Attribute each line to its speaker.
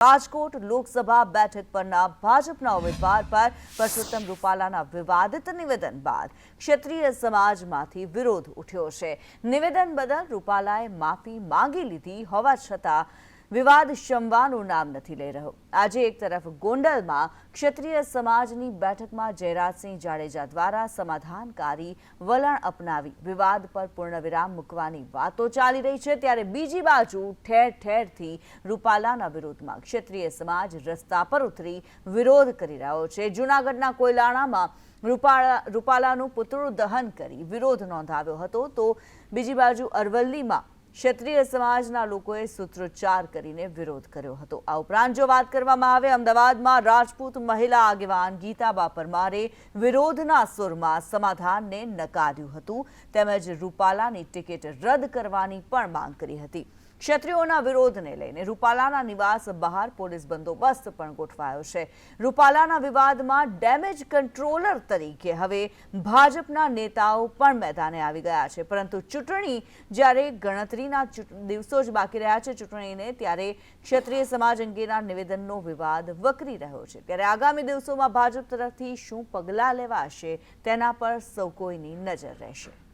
Speaker 1: રાજકોટ લોકસભા બેઠક પરના ભાજપના ઉમેદવાર પર પરસોત્તમ રૂપાલાના વિવાદિત નિવેદન બાદ ક્ષત્રિય સમાજમાંથી વિરોધ ઉઠ્યો છે. નિવેદન બદલ રૂપાલાએ માફી માંગી લીધી હોવા છતાં વિવાદ શમવાનું નામ નથી લઈ રહ્યો. આજે એક તરફ ગોંડલમાં ક્ષત્રિય સમાજની બેઠકમાં જયરાજસિંહ જાડેજા દ્વારા સમાધાનકારી વલણ અપનાવી વિવાદ પર પૂર્ણવિરામ મૂકવાની વાતો ચાલી રહી છે, ત્યારે બીજી બાજુ ઠેર ઠેરથી રૂપાલાના વિરોધમાં ક્ષત્રિય સમાજ રસ્તા પર ઉતરી વિરોધ કરી રહ્યો છે. જૂનાગઢના કોયલાણામાં રૂપાલા, રૂપાલાનું પુતળું દહન કરી વિરોધ નોંધાવ્યો હતો. તો બીજી બાજુ અરવલ્લીમાં ક્ષત્રિય સમાજના લોકોએ સૂત્રોચ્ચાર કરીને વિરોધ કર્યો હતો. આ ઉપરાંત જો વાત કરવામાં આવે, અમદાવાદમાં રાજપૂત મહિલા આગેવાન ગીતાબા પરમારે વિરોધના સુરમાં સમાધાનને નકાર્યું હતું. તેમજ રૂપાલાની ટિકિટ રદ કરવાની પણ માંગ કરી હતી. ક્ષત્રિયોના વિરોધને લઈને રૂપાલાના નિવાસ બહાર પોલીસ બંદોબસ્ત પણ ગોઠવાયો છે. રૂપાલાના વિવાદમાં ડેમેજ કંટ્રોલર તરીકે હવે ભાજપના નેતાઓ પણ મેદાને આવી ગયા છે. પરંતુ ચૂંટણી જ્યારે ગણતરીના દિવસો જ બાકી રહ્યા છે ચૂંટણીને, ત્યારે ક્ષત્રિય સમાજ અંગેના નિવેદનનો વિવાદ વકરી રહ્યો છે. ત્યારે આગામી દિવસોમાં ભાજપ તરફથી શું પગલાં લેવાશે તેના પર સૌ કોઈની નજર રહેશે.